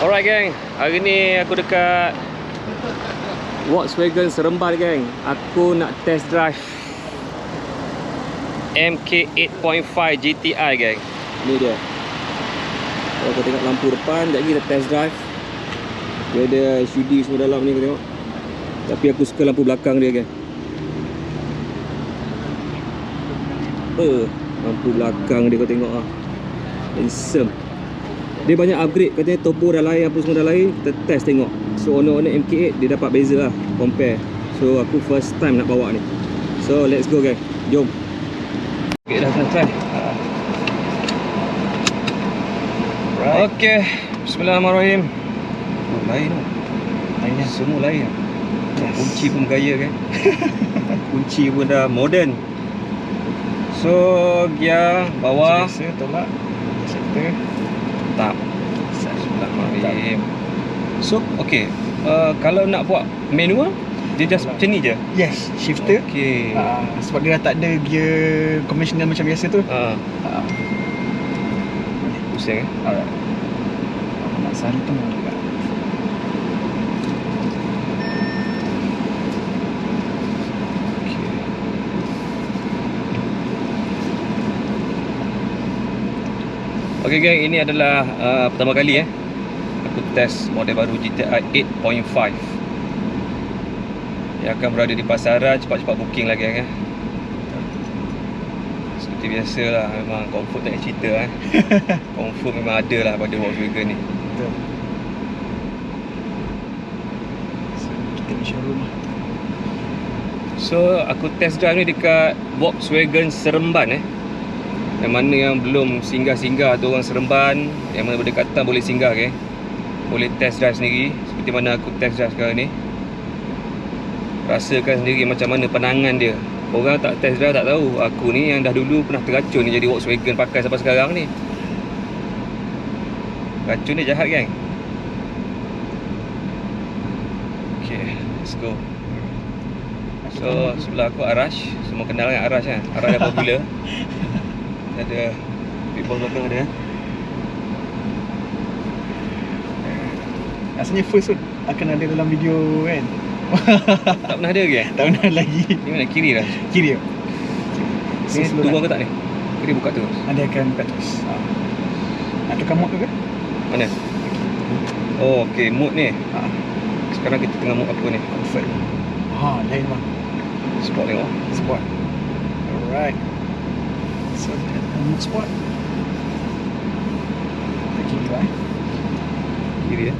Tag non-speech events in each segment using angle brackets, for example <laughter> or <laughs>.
Alright geng, hari ni aku dekat Volkswagen Seremban geng. Aku nak test drive MK8.5 GTI geng. Ni dia. Kalau kau tengok lampu depan, sekejap lagi kita test drive. Dia ada HUD semua dalam ni kau tengok. Tapi aku suka lampu belakang dia geng. Apa? Lampu belakang dia kau tengok ah. Handsome. Dia banyak upgrade katanya turbo dah lain apa semua dah lain kita test tengok so owner-owner MK8 dia dapat beza lah compare so aku first time nak bawa ni so let's go guys jom ok dah kena try Right. ok Bismillahirrahmanirrahim Oh, lain tu. Lainnya. semua lain Yes. kunci pun gaya kan <laughs> kunci pun dah modern so gear bawah Biasa tolak. Sektor. Tak Bismillahirrahmanirrahim so ok uh, kalau nak buat manual dia just macam ni je Yes, shifter. Okay. Ah, sebab dia dah tak ada gear konvensional macam biasa tu. Ah, Ah, pusing eh. alright. Nak santung juga. Okay geng, ini adalah uh, pertama kali eh aku test model baru GTI 8.5 yang akan berada di pasaran cepat-cepat booking lagi eh. Seperti biasa lah memang comfort tak payah cerita eh. <laughs> comfort memang ada lah pada Volkswagen ni. Betul. So, kita di showroom lah. So aku test drive ni dekat Volkswagen Seremban eh. Yang mana yang belum singgah-singgah tu orang Seremban, yang mana berdekatan boleh singgah ke. Boleh test drive sendiri seperti mana aku test drive sekarang ni. Rasakan sendiri macam mana penangan dia. Orang tak test drive tak tahu. Aku ni yang dah dulu pernah teracun ni jadi Volkswagen pakai sampai sekarang ni. Racun ni jahat kan? Okay, let's go. So sebelah aku Arash Semua kenal kan Arash kan Arash dah popular <laughs> Ada People belakang dia Rasanya first tu akan ada dalam video kan. <laughs> Tak pernah ada ke eh? tak pernah lagi. Ni mana kiri lah Kiri. Ni down. ke tak ni? Ke dia buka terus? Ada akan buka terus. Ha. Nak tukar mod tu ke? Mana? Oh okay mood ni Ha. Sekarang kita tengah mood apa ni? Comfort. Ha, lain bang. Sport tengok Sport. Alright. So, mood sport. Okay, dulu eh. Kiri ya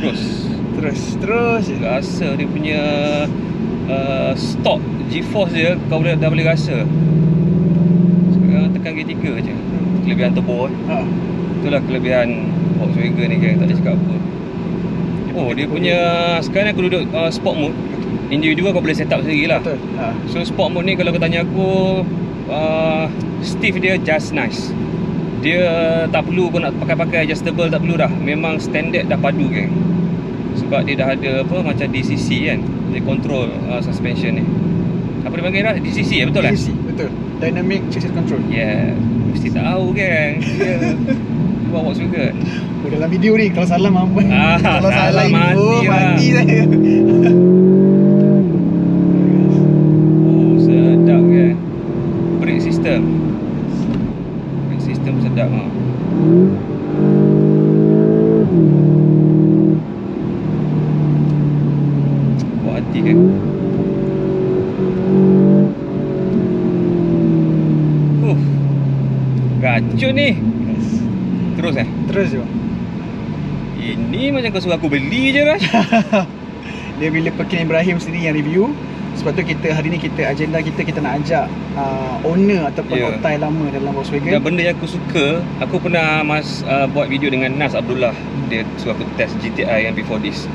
Terus Terus, terus je. Rasa dia punya uh, Stock G-force dia Kau dah, dah boleh rasa Sekarang tekan G3 je Kelebihan turbo eh. Ha. Itulah kelebihan Volkswagen ni kan Tak boleh cakap apa. Oh dia punya Sekarang aku duduk uh, sport mode. Individual kau boleh set up sendiri lah Betul. Ha. So sport mode ni kalau kau tanya aku uh, Steve dia just nice. Dia tak perlu kau nak pakai-pakai adjustable tak perlu dah. Memang standard dah padu kan Sebab dia dah ada apa macam DCC kan? Dia control uh, suspension ni. Apa dia panggil dah? DCC ya? Betul lah? DCC, Betul. Dynamic Chassis Control. Yeah. Mesti tahu kan <laughs> Dia Buat Volkswagen Oh, dalam video ni kalau salah mampu. Ah, <laughs> kalau salah salah, mati info, lah. mati saya. Oh sedap kan Brake system Brake system sedap ah. Buat hati kan Uh, Racun ni Yes. Terus eh Terus je. bang. Ini macam kau suruh aku beli je Rash <laughs> Dia bila Pekin Ibrahim sendiri yang review sebab tu kita hari ni kita agenda kita kita nak ajak uh, owner ataupun yeah. otai lama dalam Volkswagen. Dan benda yang aku suka Aku pernah mas uh, buat video dengan Nas Abdullah Dia suruh aku test GTI yang before this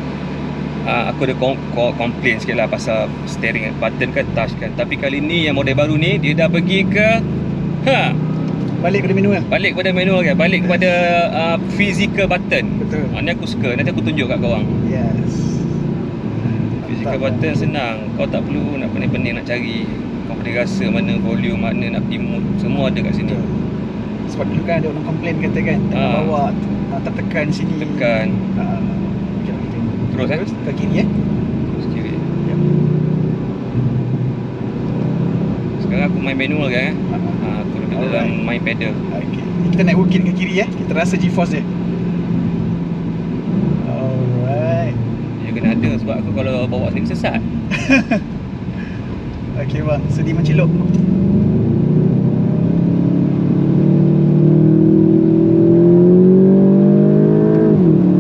uh, Aku ada kom- kom- complain sikit lah pasal steering button kan touch kan Tapi kali ni yang model baru ni Dia dah pergi ke Ha Balik kepada manual. Balik kepada manual kan Balik kepada uh, physical button Betul. uh, Ni aku suka Nanti aku tunjuk kat korang Yes. Physical Tiga button senang. Kau tak perlu nak pening-pening nak cari. Kau boleh rasa mana volume, mana nak pergi mood. Semua ada kat sini. Betul. Sebab dulu kan ada orang komplain kata kan tengah Ah. bawa ah, tertekan sini. Tekan. Ah, gitu. Terus eh. Terus ke kiri eh. Terus kiri. Ya. Sekarang aku main manual kan eh. Ah, ah. Ha, duduk Alright. dalam main pedal. Okay. Kita naik bukit ke kiri eh. Kita rasa G-force dia. Alright. Dia kena ada sebab aku kalau bawa sendiri sesat. <laughs> Okay bang, sedih menciluk.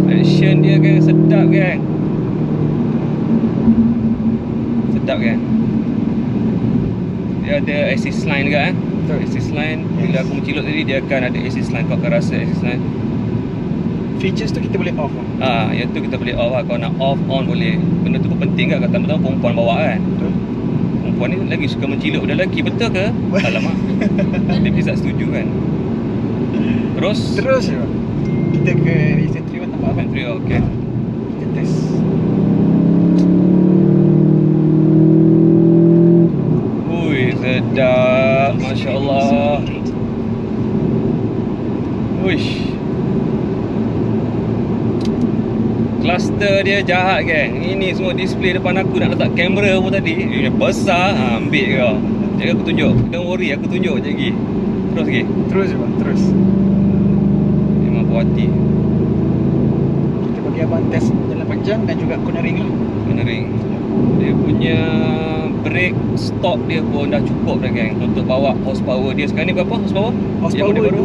Action dia kan sedap kan. Sedap kan. Dia ada assist line juga eh. Betul. Assist line bila aku menciluk tadi dia akan ada assist line kau akan rasa assist line. Features tu kita boleh off. Ah, yang tu kita boleh off lah. Kau nak off on boleh. Benda tu pun penting kan kata tahu perempuan bawa kan. Betul. Perempuan ni lagi suka menciluk dah lelaki betul ke? Alamak. <laughs> Dia tak setuju kan. Terus Terus je bang. Kita ke recentry bang nampak apa? Infantry okey. Kita test. Ui, sedap. Masya Allah. Uish. Cluster dia jahat kan. Ini semua display depan aku nak letak kamera pun tadi. Dia besar. Ha, ambil kau. Jadi aku tunjuk. Don't worry, aku tunjuk je lagi. Terus lagi. Terus je bang, terus. Memang puas hati. Kita bagi abang test jalan panjang dan juga cornering lah. Menering. Dia punya brake stop dia pun dah cukup dah geng untuk bawa horsepower dia sekarang ni berapa horsepower? Horsepower Yang baru?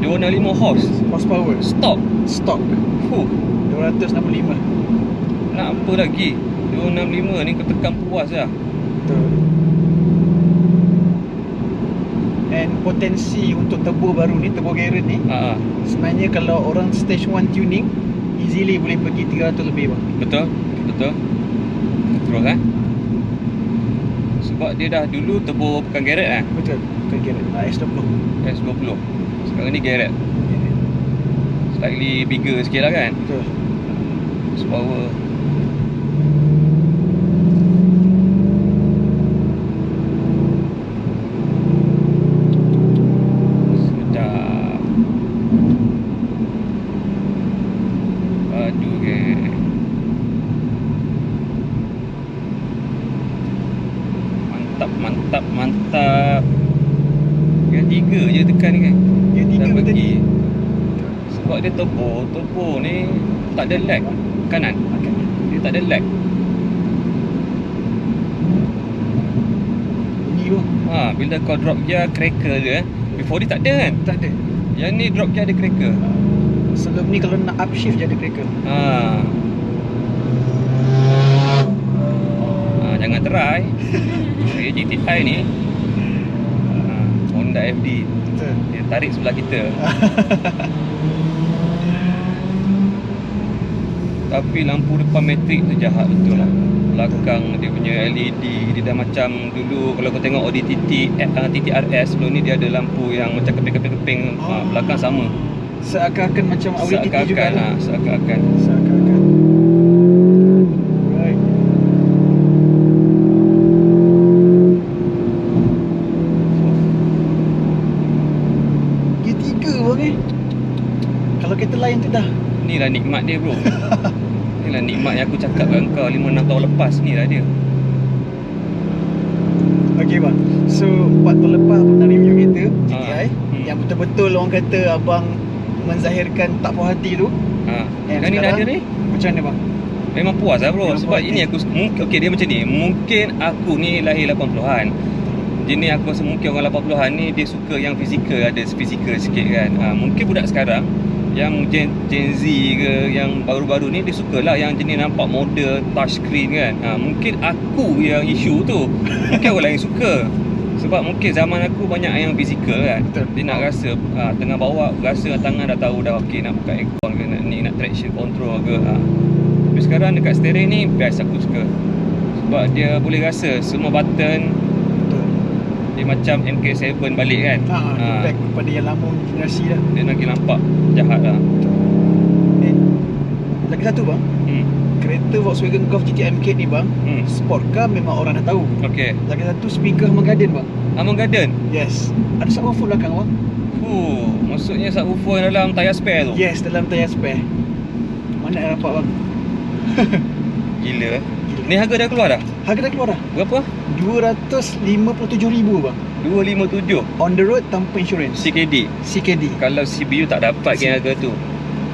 265. 265 horse. Horsepower. Stop. Stock. Fuh. 265. Nak apa lagi? 265 ni kau tekan puas lah. Betul. And potensi untuk turbo baru ni, turbo Garrett ni Ha, ha. Sebenarnya kalau orang stage 1 tuning Easily boleh pergi 300 lebih bang Betul? Betul? Terus eh? Sebab dia dah dulu turbo bukan Garrett eh? Betul Betul Garrett ah, S20 S20 Sekarang ni Garrett Slightly bigger sikit lah kan? Betul. Horsepower tiga je tekan kan. Ya tiga pergi. tadi. Sebab dia topo Topo ni tak ada lag Kanan. Dia tak ada lag. Ini tu. Ha, Bila kau drop gear cracker dia eh. Before ni tak ada kan? Tak ada. Yang ni drop gear ada cracker. Sebelum ni kalau nak upshift je ada cracker. Ha. ha jangan try. <laughs> Okay, GTI ni. Honda FD Betul. Dia tarik sebelah kita. <laughs> Tapi lampu depan matrik tu jahat betul lah. Belakang dia punya LED Dia dah macam dulu Kalau kau tengok Audi TT uh, TTRS Sebelum ni dia ada lampu yang macam keping-keping-keping. Oh. uh, Belakang sama. Seakan-akan macam Audi TT juga Seakan-akan lah. lah Seakan-akan. Seakan-akan Right Dia tiga bang eh Kalau kereta lain tu dah Inilah nikmat dia bro. Inilah nikmat yang aku cakap dengan kau 5-6 tahun lepas ni lah dia. Okay bang. So 4 tahun lepas abang nak review kereta GTI Ah, hmm. Yang betul-betul orang kata abang Menzahirkan tak puas hati tu. Ha. And Sekarang ni dah ada ni? Macam mana bang? Memang puas lah bro. Memang Sebab ini hati. aku mungkin Okay dia macam ni. Mungkin aku ni lahir 80-an Jenis aku rasa mungkin orang 80-an ni Dia suka yang fizikal Ada fizikal sikit kan. Ha, Mungkin budak sekarang Yang Gen, Gen Z ke Yang baru-baru ni Dia sukalah yang jenis nampak model Touch screen kan. Ha, Mungkin aku yang isu tu. Mungkin orang lain suka. Sebab mungkin zaman aku banyak yang fizikal kan. Betul. Dia nak rasa ha, Tengah bawa Rasa tangan dah tahu dah Okay nak buka aircon ke nak, ni, nak traction control ke ha. Tapi sekarang dekat steering ni Best aku suka. Sebab dia boleh rasa Semua button Dia macam MK7 balik kan Ha, Ha. Back kepada yang lama generasi dah Dia lagi nampak Jahat lah And Lagi satu bang hmm. kereta Volkswagen Golf GTI M8 ni bang, Hmm. sport car memang orang dah tahu. Okey. Lagi satu speaker Harman Kardon bang. Amon Garden. Yes. Ada subwoofer belakang bang. Huh, maksudnya subwoofer dalam tayar spare tu. Yes, dalam tayar spare. Mana nak dapat bang? <laughs> Gila. Ni harga dah keluar dah? Harga dah keluar dah. Berapa? RM257,000 bang. 257 On the road tanpa insurance. CKD. CKD. Kalau CBU tak dapat geng harga tu.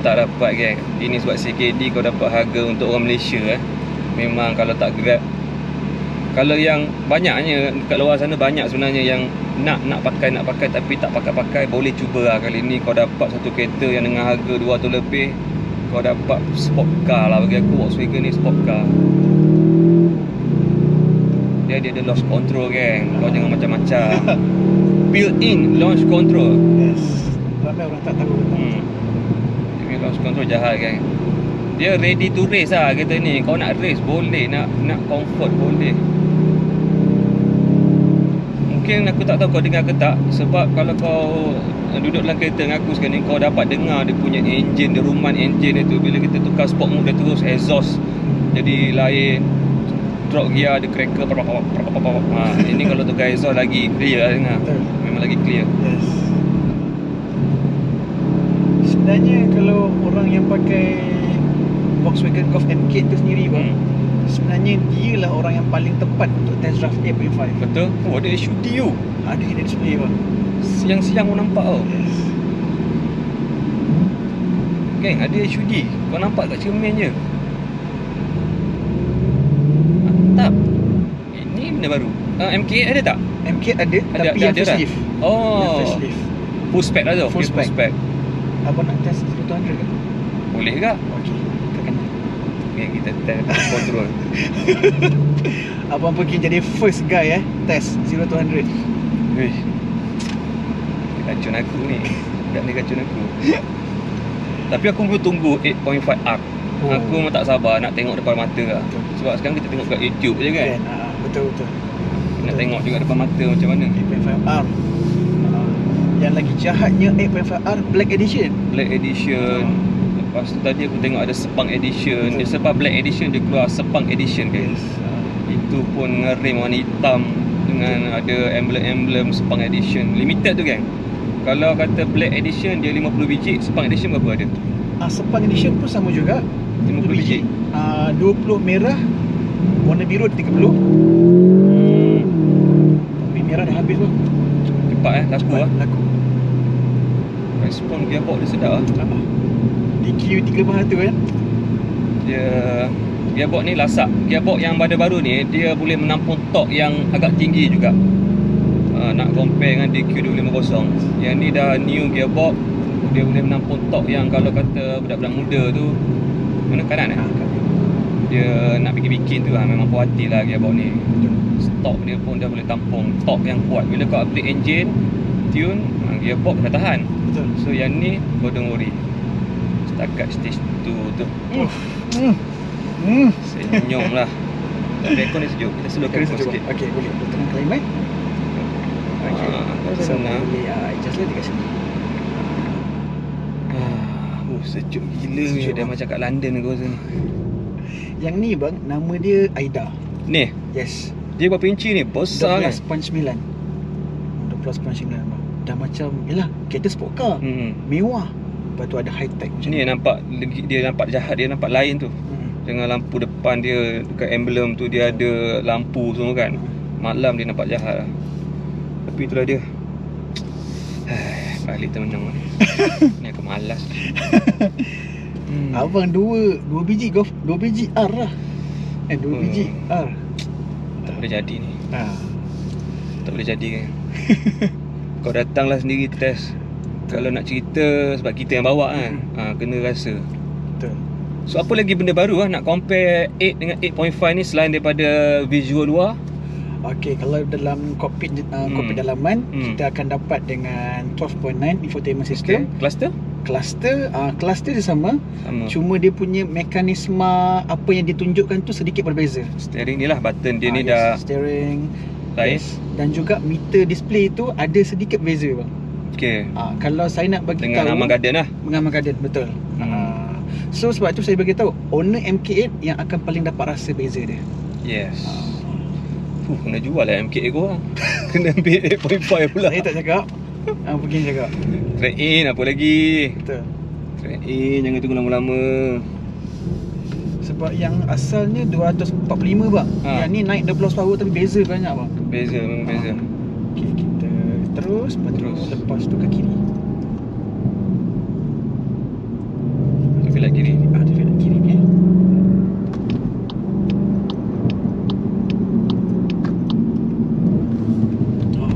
Tak dapat geng. Ini sebab CKD kau dapat harga untuk orang Malaysia eh. Memang kalau tak grab kalau yang banyaknya dekat luar sana banyak sebenarnya yang nak nak pakai nak pakai tapi tak pakai-pakai boleh cuba lah kali ni kau dapat satu kereta yang dengan harga 200 lebih kau dapat sport car lah bagi aku Volkswagen ni sport car dia dia ada launch control geng kau jangan macam-macam <laughs> built in launch control Yes. Ramai orang tak tahu. Hmm. Dia punya launch control jahat kan. Dia ready to race lah kereta ni. Kau nak race boleh, nak nak comfort boleh. Mungkin aku tak tahu kau dengar ke tak sebab kalau kau duduk dalam kereta dengan aku sekarang ni kau dapat dengar dia punya engine, dia ruman engine dia tu bila kita tukar sport mode dia terus exhaust jadi lain drop gear ada cracker pap pap pap pap pap. Ha, ini kalau tukar exhaust lagi clear lah dengar. Betul. Memang lagi clear. Yes. Sebenarnya kalau orang yang pakai Volkswagen Golf M8 tu sendiri bang, Hmm. sebenarnya dia lah orang yang paling tepat untuk test drive 8.5. Betul? Oh ada HUD you. Ada head display bang. Siang-siang pun nampak tau Yes. Geng ada HUD Kau nampak kat cermin je Mantap Ini benda baru uh, MK8 ada tak? M8 ada, Ada, tapi ada, yang ada dah. facelift. Yang Oh facelift. Full spec lah tu Full spec. full spec Abang nak test 200 ke? Boleh ke? Okey, kat kanan. Okay, kita test <laughs> control <laughs> Abang pergi jadi first guy eh test 0 to 100. Wih Racun aku ni Budak ni racun aku <laughs> Tapi aku perlu tunggu 8.5R Oh. Aku memang tak sabar nak tengok depan mata lah Betul. Sebab sekarang kita tengok kat YouTube je kan Kan? Ah, betul betul. Nak tengok juga depan mata macam mana? 8.5R. Ah, Yang lagi jahatnya 8.5R Black Edition. Black Edition. Lepas tu tadi aku tengok ada Sepang Edition. Dia sebab Black Edition dia keluar Sepang Edition guys. Ah, Itu pun ngerim warna hitam Dengan ada emblem-emblem Sepang Edition. Limited tu kan Kalau kata Black Edition dia 50 biji. Sepang Edition berapa ada? Ah, Sepang Edition pun sama juga. 50 biji. Ah, 20 merah Warna biru ada 30 hmm. Merah dah habis bang Cepat eh Laku lah Laku. Respon gearbox dia sedap lah ah. DQ 3 tu kan? Dia Gearbox ni lasak. Gearbox yang pada baru ni Dia boleh menampung torque yang agak tinggi juga. Uh, Nak compare dengan DQ250 Yang ni dah new gearbox Dia boleh menampung torque yang Kalau kata budak-budak muda tu Mana kanan eh? Dia nak bikin-bikin tu lah Memang puas hati lah gearbox ni Stok dia pun dah boleh tampung Torque yang kuat Bila kau upgrade engine Tune uh, Gearbox dah tahan Betul So yang ni Kau don't worry Setakat stage 2 tu Hmm. Hmm. Hmm. Senyum lah <laughs> Aircon dia sejuk Kita sejuk. sikit Okey, boleh. Climate. Okey. Ah, So, senang. boleh ah, adjust lah dekat sini. Ah, Oh sejuk gila Sejuk, Dia macam kat London aku rasa ni Yang ni bang, nama dia Aida. Ni Yes. Dia berapa inci ni? Besar kan? 12.9. 12.9 bang. Dah macam, yalah, kereta sport car. Hmm. Mewah. Lepas tu ada high tech macam Ni nampak Dia nampak jahat Dia nampak lain tu Hmm. Dengan lampu depan dia Dekat emblem tu Dia ada lampu semua kan Malam dia nampak jahat lah Tapi itulah dia Balik termenang lah <laughs> Ni aku malas <laughs> hmm. Abang dua, dua biji golf, dua biji R lah. Eh, dua Hmm. biji R. Tak boleh jadi ni Ah. Tak boleh jadi kan <laughs> Kau datanglah sendiri test Kalau nak cerita Sebab kita yang bawa kan ha, Kena rasa Betul. So apa lagi benda baru lah Nak compare 8 dengan 8.5 ni Selain daripada visual luar Okey, kalau dalam kokpit uh, Hmm. kokpit dalaman, Hmm. kita akan dapat dengan 12.9 infotainment system. Cluster Cluster, uh, cluster dia sama, Sama cuma dia punya mekanisme apa yang ditunjukkan tu sedikit berbeza. Steering ni lah Button dia Ah, ni yes, dah steering lain yes. dan juga meter display tu ada sedikit beza bang. Okay Ah, kalau saya nak bagi Dengan tahu Aman Garden lah dengan Garden betul. Hmm. Ah, So sebab tu saya bagi tahu owner MK8 yang akan paling dapat rasa beza dia. Yes. Fuh, kena jual lah MKA korang. <laughs> kena ambil 8.5 pula. Saya tak cakap. Ah pergi cakap. Trade in apa lagi? Betul. Trade in jangan tunggu lama-lama. Sebab yang asalnya 245 bang. Ha. Yang ni naik 12 power tapi beza banyak bang. Beza memang beza. Okey kita terus Terus. lepas tu ke kiri. Tapi lagi kiri. Ah dia ke kiri ni. Oh,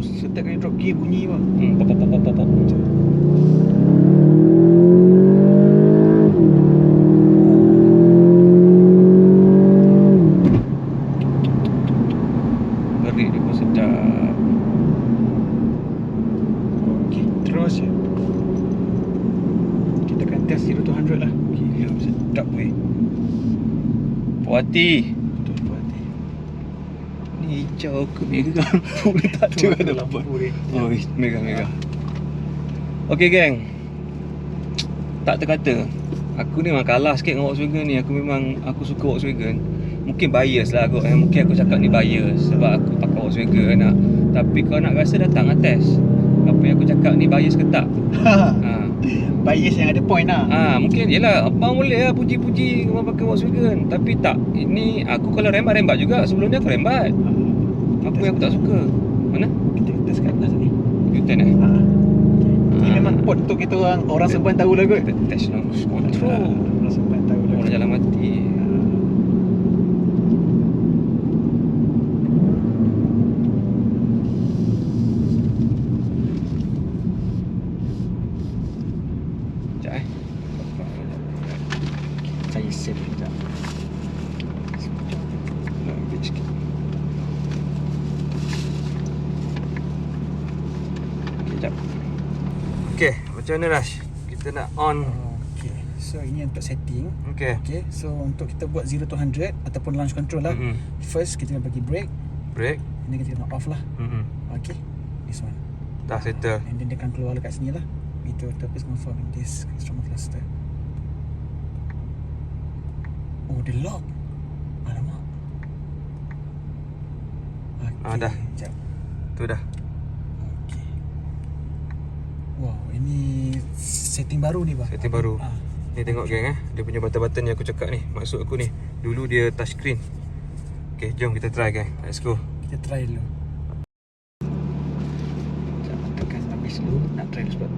setiap kali drop gear bunyi bang. Hmm, pop pop pop pop pop. Gerik dia pun sedap. Okey, terus je. Kita akan test 0 to 100 lah. Gila sedap weh. Hati. Ni hijau ke merah <laughs> pun tak ada ada lampu lampu. dia. Oh, merah merah. Okey geng. Tak terkata. Aku ni memang kalah sikit dengan Volkswagen ni. Aku memang aku suka Volkswagen. Mungkin bias lah aku. Eh, mungkin aku cakap ni bias sebab aku pakai Volkswagen nak. Tapi kau nak rasa datang lah test. Apa yang aku cakap ni bias ke tak? <laughs> Ha. Bias yang ada point lah. Ah, mungkin yalah abang boleh lah puji-puji kau pakai Volkswagen. Tapi tak. Ini aku kalau rembat-rembat juga. Sebelum ni aku rembat. Apa yang aku tak suka? Mana? Kita test kat atas ni. U-turn eh? Ha. Ini Ah. memang pot untuk kita orang orang seban tahu lah kot. Kita test nose control. Orang seban tahu lah. Orang jalan mati. Sekejap eh. Saya save sekejap. Nak ambil sikit. Sekejap. Okay, macam mana Rash? Kita nak on. Okay. So ini untuk setting. Okay. Okay. So untuk kita buat 0 to 100 ataupun launch control lah. Mm-mm. First kita kena bagi brake. Break. Ini kita kena off lah. Mm-mm. Okay. This one. Dah settle. And then dia akan keluar dekat sini lah. Itu terpis confirm this instrument cluster. Oh, dia lock. Alamak. Okay. Ah, dah. Sekejap. Tu dah. Okay. Wow, ini setting baru ni bang. Setting baru. Ah. Ni tengok geng eh. Dia punya button-button yang aku cakap ni. Maksud aku ni. Dulu dia touchscreen. Okay, jom kita try geng. Let's go. Kita try dulu. Sekejap, tekan habis dulu. Nak try dulu sebab.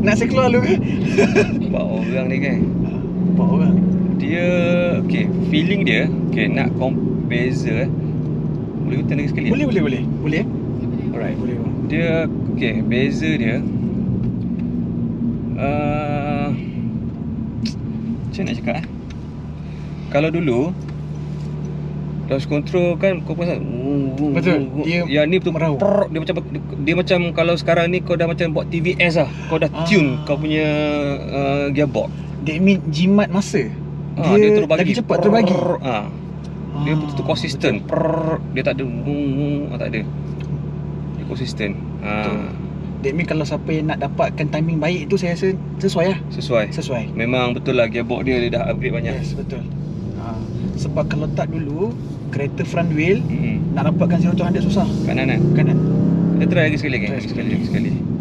Nak saya keluar dulu ke? Empat orang ni geng. Empat orang. Dia, okay, feeling dia, okay, nak compare eh. Boleh hutan lagi sekali? Boleh, boleh, boleh. Boleh? Alright, boleh. Dia, okay, beza dia. Uh, macam mana nak cakap eh? Kalau dulu, Launch control kan kau pasal Betul. Dia Yang ni betul merau. prrr, Dia macam dia, dia macam Kalau sekarang ni kau dah macam Buat TVS lah Kau dah Ah. tune Kau punya uh, Gearbox That mean jimat masa. Ah, dia terus bagi lagi cepat terbagi. Prrr, ah. Dia betul-betul konsisten Prrr, Dia tak ada ah, Tak ada Dia konsisten Betul. ah, That mean kalau siapa yang nak dapatkan timing baik tu saya rasa sesuai lah. Sesuai Sesuai. Memang betul lah Gearbox dia Dia dah upgrade banyak Yes, betul. Ha. Sebab kalau tak dulu kereta front wheel Mm-mm. nak dapatkan 0 to 100 susah. Kanan kan Kanan. Kita try lagi sekali kan Try Lagi sekali sekali. Sekali